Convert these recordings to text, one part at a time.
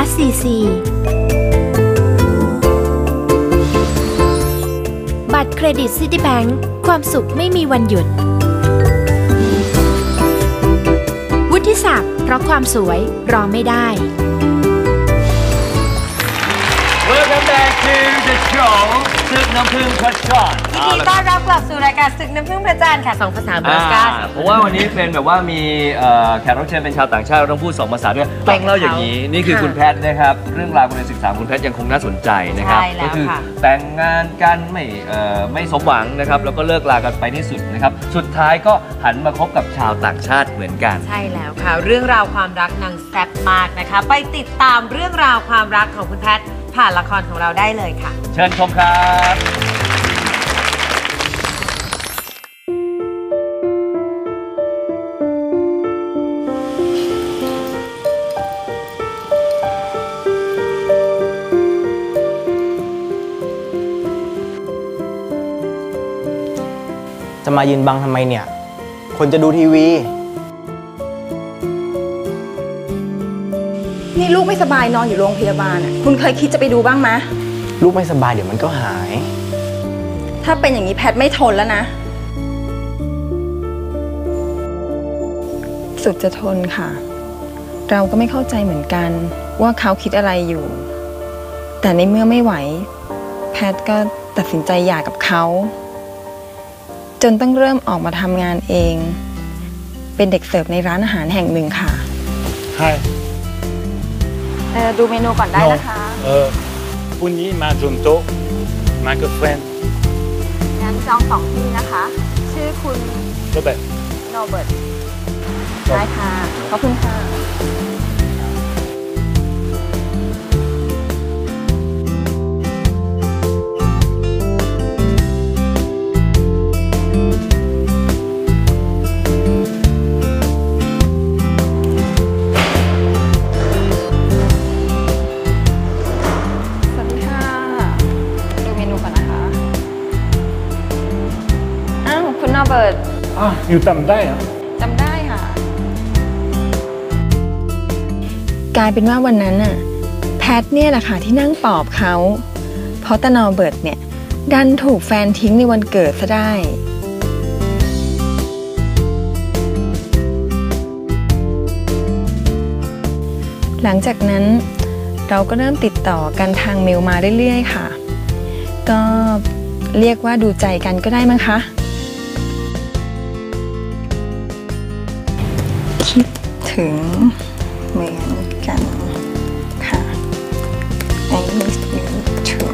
ัสซีซีบัตรเครดิตซิตี้แบงค์ความสุขไม่มีวันหยุด วุฒิศักดิ์เพราะความสวยรอไม่ได้ ซึกน้ำพึ่งพระจันทร์ยินดีต้อนรับกลับสู่รายการศึกน้ำพึ่งพระจันทร์ค่ะสองภาษาบาอ่าสกัสเพราะว่าวันนี้เป็นแบบว่ามีเอ่อแขกรับเชิญเป็นชาวต่างชาติเราต้องพูดสองภาษาด้วยต้องเล่าอย่างนี้ นี่คือค่ะคุณแพทย์นะครับ เรื่องราวการศึกษาของคุณแพทย์ยังคงน่าสนใจนะครับใช่แล้วก็คือค่ะ แต่งงานกันไม่เอ่อไม่สมหวังนะครับแล้วก็เลิกลากันไปที่สุดนะครับสุดท้ายก็หันมาคบกับชาวต่างชาติเหมือนกัน ใช่แล้วค่ะ เรื่องราวความรักนางแซ่บมากนะคะ ไปติดตามเรื่องราวความรักของคุณแพทย์ ผ่านละครของเราได้เลยค่ะ เชิญชมครับจะมายืนบังทำไมเนี่ย คนจะดูทีวี นี่ลูกไม่สบายนอนอยู่โรงพยาบาลอะคุณเคยคิดจะไปดูบ้างไหมลูกไม่สบายเดี๋ยวมันก็หาย ถ้าเป็นอย่างนี้แพทย์ไม่ทนแล้วนะ สุดจะทนค่ะ เราก็ไม่เข้าใจเหมือนกันว่าเขาคิดอะไรอยู่ แต่ในเมื่อไม่ไหว แพทย์ก็ตัดสินใจหย่ากับเขา จนต้องเริ่มออกมาทำงานเอง เป็นเด็กเสิร์ฟในร้านอาหารแห่งหนึ่งค่ะ Hi. เออดูเมนูก่อนได้นะคะเออคุณนี้มาจนโต๊ะมากับแฟนงั้นจองสองที่นะคะ ชื่อคุณโรเบิร์ตโรเบิร์ตได้ค่ะ ขอบคุณค่ะ อะอยู่จำได้เหรอจำได้ค่ะ กลายเป็นว่าวันนั้นน่ะแพทเนี่ยแหละค่ะที่นั่งปลอบเขาเพราะตานอเบิร์ตเนี่ย ดันถูกแฟนทิ้งในวันเกิดซะได้ หลังจากนั้นเราก็เริ่มติดต่อกันทางเมลมาเรื่อยๆค่ะ ก็เรียกว่าดูใจกันก็ได้มั้งคะ คิดถึงเหมือนกันค่ะ I miss you too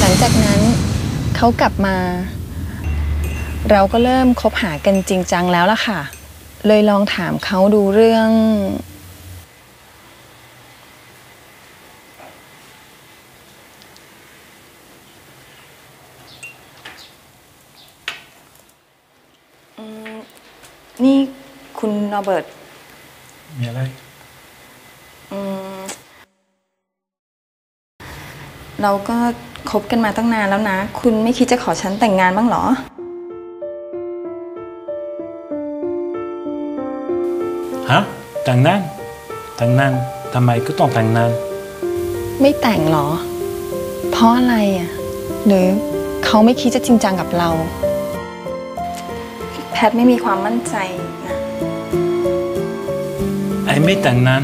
หลังจากนั้นเขากลับมา เราก็เริ่มคบหากันจริงจังแล้วล่ะค่ะ เลยลองถามเขาดูเรื่อง อืมนี่ คุณโรเบิร์ตมีอะไร อืม เราก็คบกันมาตั้งนานแล้วนะ คุณไม่คิดจะขอฉันแต่งงานบ้างเหรอ ฮะ แต่งงานแต่งงานทำไมก็ต้องแต่งงาน ไม่แต่งเหรอ เพราะอะไรอะ หรือเขาไม่คิดจะจริงจังกับเรา แพทไม่มีความมั่นใจนะ ไอ้ไม่แต่งงาน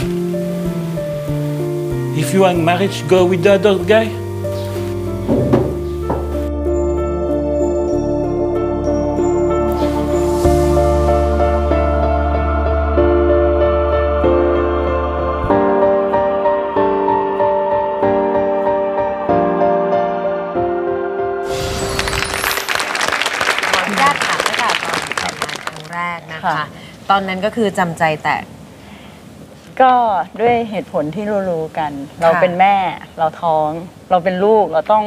If you want marriage go with the other guy ขออนุญาตถามตั้งแต่ตอนแต่งงานครั้งแรกนะคะค่ะตอนนั้นก็คือจำใจแต่ ก็ด้วยเหตุผลที่รู้ๆกัน เราค่ะเป็นแม่เราท้อง เราเป็นลูกเราต้อง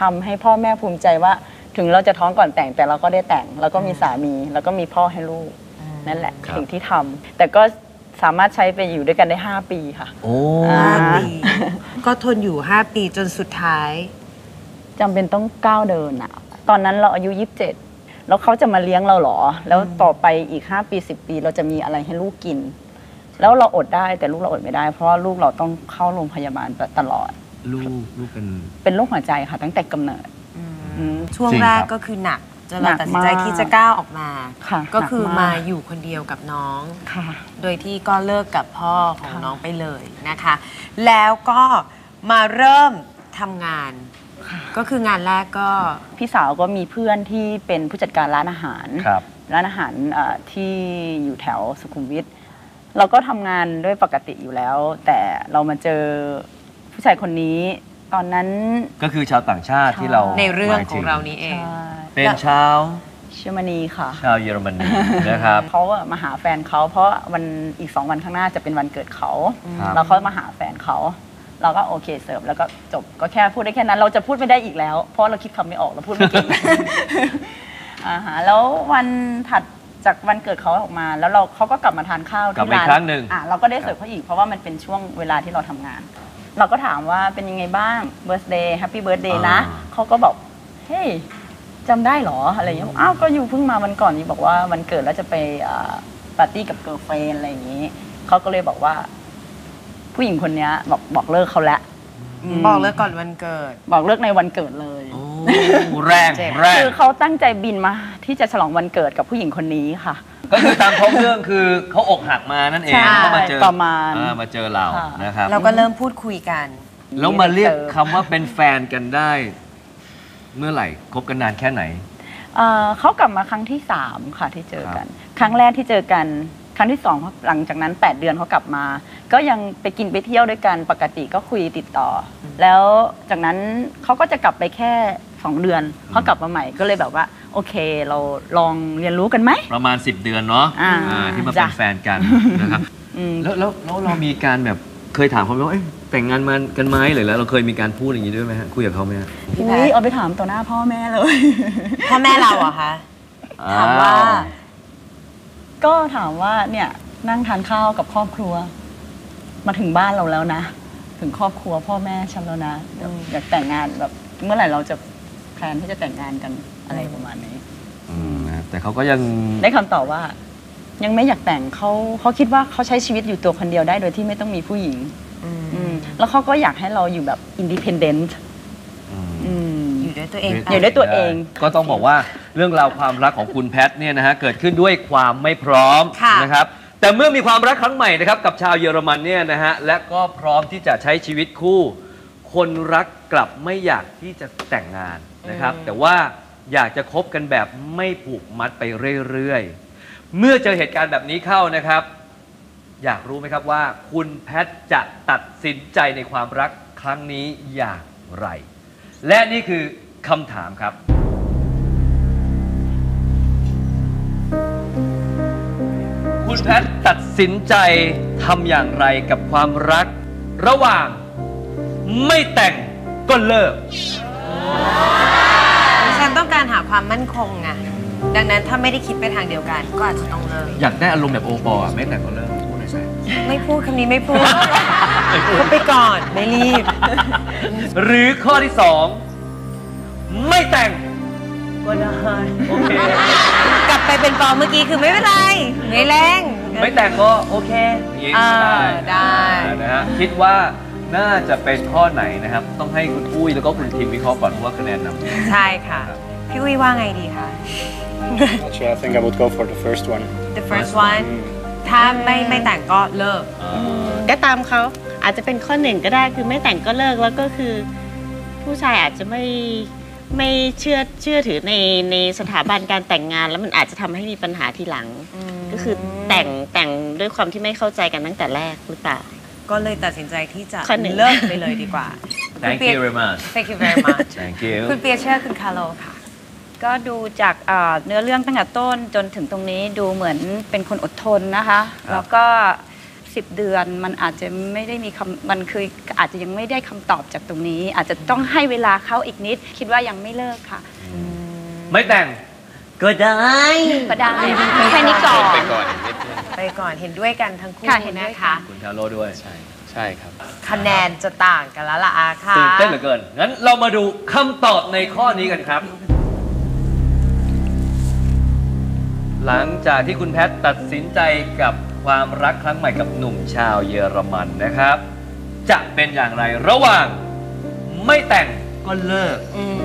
ทำให้พ่อแม่ภูมิใจว่า ถึงเราจะท้องก่อนแต่งแต่เราก็ได้แต่ง แล้วก็มีสามี แล้วก็มีพ่อให้ลูกนั่นแหละครับสิ่งที่ทำแต่ก็สามารถใช้ไปอยู่ด้วยกันได้ 5 ปีค่ะ โอ้อ่าห้าปี ก็ทนอยู่ 5 ปีจนสุดท้ายจำเป็นต้องก้าวเดินอะตอนนั้นเราอายุ 27 แล้วเขาจะมาเลี้ยงเราเหรอ แล้วต่อไปอีก 5 ปี 10 ปีเราจะมีอะไรให้ลูกกิน แล้วเราอดได้แต่ลูกเราอดไม่ได้ เพราะว่าลูกเราต้องเข้าโรงพยาบาลตลอด ลูกลูกเป็น เป็นโรคหัวใจค่ะ ตั้งแต่กำเนิดอืมช่วงจริงแรกครับ ก็คือหนักจนหนัเรากตัดสินใจมากที่จะก้าวออกมา ค่ะก็คือหนักมามาก อยู่คนเดียวกับน้อง ค่ะ โดยที่ก็เลิกกับพ่อของค่ะ น้องไปเลยนะคะ แล้วก็มาเริ่มทำงาน ก็คืองานแรกก็ พี่สาวก็มีเพื่อนที่เป็นผู้จัดการร้านอาหาร ครับ ร้านอาหารเอ่อที่อยู่แถวสุขุมวิท เราก็ทำงานด้วยปกติอยู่แล้ว แต่เรามาเจอผู้ชายคนนี้ ตอนนั้น ก็คือชาวต่างชาติที่เราในเรื่องหมยขถึองเรานี้เองใช่เป็นชาวเชอร์มานีค่ะ ชาวเยอรมนีนะครับเขาอะมาหาแฟนเขาเพราะวันอีกสองวันข้างหน้าจะเป็นวันเกิดเขาครับ แล้วเขามาหาแฟนเขาเราก็โอเคเสิร์ฟแล้วก็จบก็แค่พูดได้แค่นั้น เราจะพูดไม่ได้อีกแล้ว เพราะเราคิดคำไม่ออกเราพูดไม่เก่ง อ่าฮะแล้ววันถัด จากวันเกิดเขาออกมา แล้วเราเขาก็กลับมาทานข้าวกลับที่มาอีร้ากนครั้งหนึ่ง อะเราก็ได้เสิร์ฟเขาอีกเพราะว่ามันเป็นช่วงเวลาที่เราทำงาน เราก็ถามว่าเป็นยังไงบ้างเบิร์ d เดย์แฮปปี้เบิร์ a เดย์นะอ่าเขาก็บอกเฮ้ยจำได้เหรออะไรอย่างเงี้ยบอกอ้าวก็อยู่เพิ่งมาวันก่อนนี่บอกว่าวันเกิดแล้วจะไปอ่าปาร์ตี้กับเกิร์ลเฟนอะไรอย่างงี้เขาก็เลยบอกว่า ผู้หญิงคนเนี้ยบอกบอกเลิกเขาแล้วอืม บอกเลิกก่อนวันเกิด บอกเลิกในวันเกิดเลยโอ้แรงเจ็บ แรงคือเขาตั้งใจบินมาที่จะฉลองวันเกิดกับผู้หญิงคนนี้ค่ะ ก็คือตามท้องเรื่องคือเขาอกหักมานั่นเองใช่ เขามาเจอประมาณอ่มาเจอเราค่ะ นะครับเราก็เริ่มพูดคุยกัน แล้วมาเรียกคำว่าเป็นแฟนกันได้ เมื่อไหร่คบกันนานแค่ไหน เอ่อเขากลับมาครั้งที่สามค่ะที่เจอกัน ครั้งแรกที่เจอกัน ครั้งที่สองหลังจากนั้น 8 เดือนเขากลับมา ก็ยังไปกินไปเที่ยวด้วยกันปกติก็คุยติดต่ออแล้วจากนั้นเขาก็จะกลับไปแค่ 2 เดือนเขากลับมาใหม่ก็เลยแบบว่า โอเคเราลองเรียนรู้กันไหม ประมาณ 10 เดือนเนาะอ่าอ่าที่มาเป็นจ้ะแฟนกันนะครับอืม แล้วแล้วแล้วเรามีการแบบเคยถามเขาไหมว่าเอ้ยแต่งงานมากันไหมหรือแล้วเราเคยมีการพูดอย่างนี้ด้วยไหมฮะคุยกับเขาไหมฮะพี่แพอุ้ยทเอาไปถามต่อหน้าพ่อแม่เลย พ่อแม่เราเหรอะคะ ถามว่า อ้ ก็ถามว่าเนี่ยนั่งทานข้าวกับครอบครัว มาถึงบ้านเราแล้วนะ ถึงครอบครัวพ่อแม่ฉันแล้วนะเดี๋ยวอยากแต่งงานแบบเมื่อไหร่เราจะแพลนที่จะแต่งงานกันอะไรประมาณนี้ อืมนะแต่เขาก็ยังได้คำตอบว่า ยังไม่อยากแต่งเขาเขาคิดว่าเขาใช้ชีวิตอยู่ตัวคนเดียวได้โดยที่ไม่ต้องมีผู้หญิง อืมอืมแล้วเขาก็อยากให้เราอยู่แบบอินดิเพนเดนต์อืมอืม อยู่ด้วยตัวเองไป อยู่ด้วยตัวเอง ก็ต้องบอกว่า เรื่องราวความรักของคุณแพทเนี่ยนะฮะเกิดขึ้นด้วยความไม่พร้อมค่ะ นะครับ แต่เมื่อมีความรักครั้งใหม่นะครับกับชาวเยอรมันเนี่ยนะฮะและก็พร้อมที่จะใช้ชีวิตคู่ คนรักกลับไม่อยากที่จะแต่งงานนะครับ แต่ว่าอยากจะคบกันแบบไม่ผูกมัดไปเรื่อยๆ เมื่อเจอเหตุการณ์แบบนี้เข้านะครับ อยากรู้ไหมครับว่า คุณแพทจะตัดสินใจในความรักครั้งนี้อย่างไร และนี่คือคำถามครับ คุณแพทตัดสินใจทำอย่างไรกับความรัก ระหว่าง ไม่แต่งก็เลิกฉันต้องการหาความมั่นคงไงดังนั้นถ้าไม่ได้คิดไปทางเดียวกัน ก็อาจจะต้องเลิกอยากได้อารมณ์แบบโอปอล์อะไม่แต่งก็เลิกพูดหน่อยสิไม่พูดคำนี้ไม่พูดพูดไปก่อนไม่รีบ หรือข้อที่สองไม่แต่งก็ได้ โอเคกลับ ไปเป็นปอเมื่อกี้คือไม่เป็นไรไม่แรง ไม่แต่งก็โอเคอย่างนี้อ่าได้ได้ นะฮะคิดว่าน่าจะเป็นข้อไหนนะครับ ต้องให้คุณอุ้ยแล้วก็คุณทีมวิเคราะห์ก่อนเพราะว่าคะแนนนำ ใช่ค่ะ พี่อุ้ยว่าไงดีคะ Actually, I think I would go for the first one. the first one ถ้าไม่ไม่แต่งก็เลิก ก็ตามเขาอาจจะเป็นข้อหนึ่งก็ได้คือไม่แต่งก็เลิกแล้วก็คือ ผู้ชายอาจจะไม่ ไม่เชื่อเชื่อถือในในสถาบันการแต่งงาน แล้วมันอาจจะทำให้มีปัญหาทีหลัง ก็คือแต่งแต่งด้วยความที่ไม่เข้าใจกันตั้งแต่แรกหรือเปล่าก็เลยตัดสินใจที่จะข้อหนึ่งเลิกไปเลยดีกว่า Thank you very much Thank you very much Thank you คุณเปียเชื่อคุณคาร์โลค่ะ ก็ดูจากเอ่อเนื้อเรื่องตั้งแต่ต้นจนถึงตรงนี้ดูเหมือนเป็นคนอดทนนะคะครับแล้วก็ 10 เดือน มันอาจจะไม่ได้มีคำมันคืออาจจะยังไม่ได้คำตอบจากตรงนี้ อาจจะต้องให้เวลาเขาอีกนิด คิดว่ายังไม่เลิกค่ะ ไม่แต่งก็ได้ก็ได้แค่นี้ก่อนไปก่อนนิดนึงไปก่อนเห็นด้วยกันทั้งคู่ค่ะเห็นด้วยนะค่ะคะคุณทาโร่ด้วยใช่ใช่ครับ คะแนนจะต่างกันแล้วล่ะอาค่ะตื่นเต้นเหลือเกิน งั้นเรามาดูคำตอบในข้อนี้กันครับ หลังจากที่คุณแพทตัดสินใจกับ ความรักครั้งใหม่กับหนุ่มชาวเยอรมันนะครับ จะเป็นอย่างไรระหว่าง ไม่แต่งก็เลิก อืม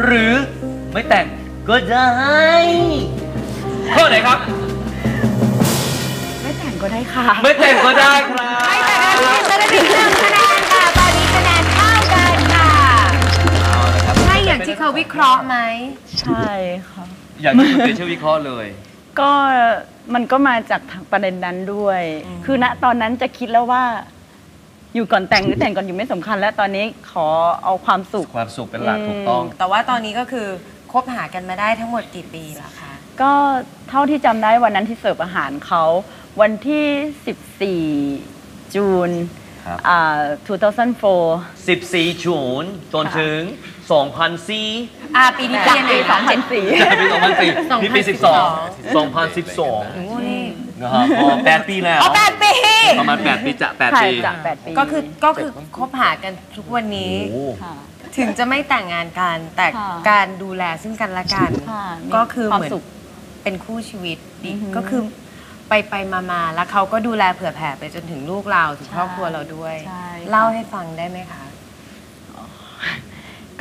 หรือไม่แต่งก็ได้ข้อไหนครับ ไม่แต่งก็ได้ค่ะ ไม่แต่งก็ได้ครับ ไม่แต่ละทีมจะได้เป็นหนึ่งคะแนนค่ะ ตอนนี้คะแนนเท่ากันค่ะเอาละครับใช่อย่างที่เขาวิเคราะห์ไหม ใช่ค่ะ อย่างที่คุณเตชวิเคราะห์เลย ก็ มันก็มาจากทางประเด็นนั้นด้วย คือณตอนนั้นจะคิดแล้วว่า อยู่ก่อนแต่งหรือแต่งก่อนอยู่ไม่สำคัญ แล้วตอนนี้ขอเอาความสุข ความสุขเป็นหลักถูกต้อง แต่ว่าตอนนี้ก็คือคบหากันมาได้ทั้งหมดกี่ปีแล้วคะ ก็เท่าที่จำได้วันนั้นที่เสิร์ฟอาหารเขา วันที่ 14 จูนครับ อ่า2004 14จูนจนถึง 2004อ่าปีนี้ปีไหนปีคะ2004ปี2004นี่ปี12 2012โอ้นี่นะครับพอ8ปีแล้ว อ๋อแปดปีประมาณ 8 ปีจะค่ะ8ปีจาก8ปีก็คือก็คือคบหากันทุกวันนี้ โอ้ค่ะ ถึงจะไม่แต่งงานกันแต่ค่ะ การดูแลซึ่งกันและกัน ค่ะมีก็คือความเหมือนสุข เป็นคู่ชีวิตดีอือฮึก็คือไปไปมามาแล้วเขาก็ดูแลเผื่อแผ่ไปจนถึงลูกเราถึงใช่ครอบครัวเราด้วย ใช่เล่าให้ฟังได้ไหมคะ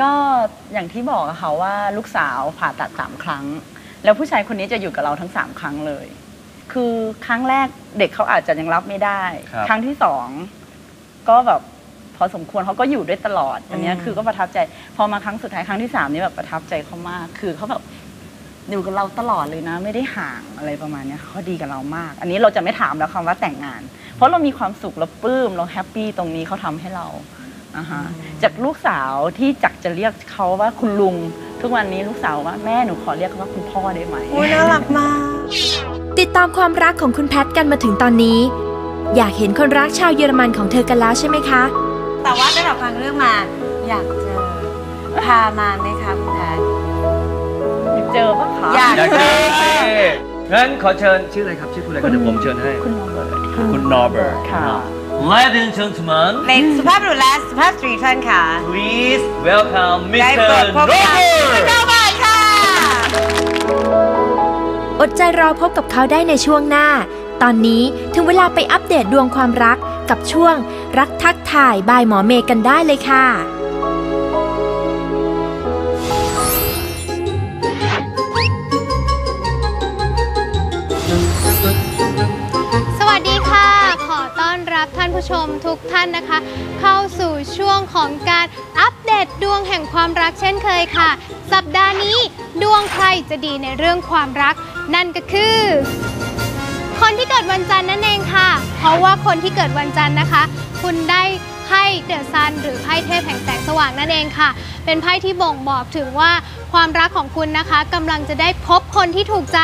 ก็อย่างที่บอกอะค่ะว่าลูกสาวผ่าตัดสามครั้ง แล้วผู้ชายคนนี้จะอยู่กับเราทั้งสามครั้งเลย คือครั้งแรกเด็กเขาอาจจะยังรับไม่ได้ ครับครั้งที่สองก็แบบพอสมควรเขาก็อยู่ด้วยตลอดอันเนี้ยอืม คือก็ประทับใจ พอมาครั้งสุดท้ายครั้งที่สามนี่แบบประทับใจเขามาก คือเขาแบบอยู่กับเราตลอดเลยนะ ไม่ได้ห่างอะไรประมาณเนี้ยเขาดีกับเรามาก อันนี้เราจะไม่ถามแล้วคำว่าแต่งงาน เพราะเรามีความสุขเราปลื้มเราแฮปปี้ตรงนี้เขาทำให้เรา อ่าฮะจากลูกสาวที่จักจะเรียกเขาว่าคุณลุง ทุกวันนี้ลูกสาวว่าแม่หนูขอเรียกเขาว่าคุณพ่อได้ไหมโอ้ยน่ารักมาก ติดตามความรักของคุณแพทกันมาถึงตอนนี้ อยากเห็นคนรักชาวเยอรมันของเธอกันแล้วใช่ไหมคะ แต่ว่าได้รับฟังเรื่องมา อยากเจอพามาไหมคะคุณแพทย์เจอปะคะอยากอยากเจอสิงั้นขอเชิญชื่ออะไรครับ ชื่อคุณอะไรก็เดี๋ยวผมเชิญให้ คุณโรเบิร์ตคุณนอร์เบิร์ตค่ะ Ladies and gentlemen ในสุภาพบุรุษและสุภาพสตรีท่านค่ะ please welcome ได้ Mr. โปรดพบกับคุณ Robert โรเบิร์ตค่ะ อดใจรอพบกับเขาได้ในช่วงหน้า ตอนนี้ถึงเวลาไปอัปเดตดวงความรักกับช่วงรักทักทายบายหมอเมย์กันได้เลยค่ะ ผู้ชมทุกท่านนะคะ เข้าสู่ช่วงของการอัปเดตดวงแห่งความรักเช่นเคยค่ะ สัปดาห์นี้ดวงใครจะดีในเรื่องความรัก นั่นก็คือ คนที่เกิดวันจันทร์นั่นเองค่ะ เพราะว่าคนที่เกิดวันจันทร์นะคะ คุณได้ ไพ่เดอะซันหรือไพ่เทพแห่งแสงสว่างนั่นเองค่ะ เป็นไพ่ที่บ่งบอกถึงว่าความรักของคุณนะคะกำลังจะได้พบคนที่ถูกใจ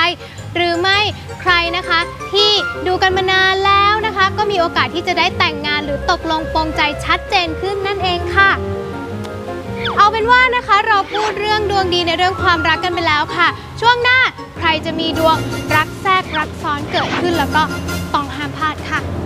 หรือไม่ใครนะคะ ที่ดูกันมานานแล้วนะคะ ก็มีโอกาสที่จะได้แต่งงานหรือตกลงปรงใจชัดเจนขึ้นนั่นเองค่ะเอาเป็นว่านะคะเราพูดเรื่องดวงดีในเรื่องความรักกันไปแล้วค่ะ ช่วงหน้าใครจะมีดวงรักแทรกรักซ้อนเกิดขึ้นแล้วก็ต้องห้ามพลาดค่ะ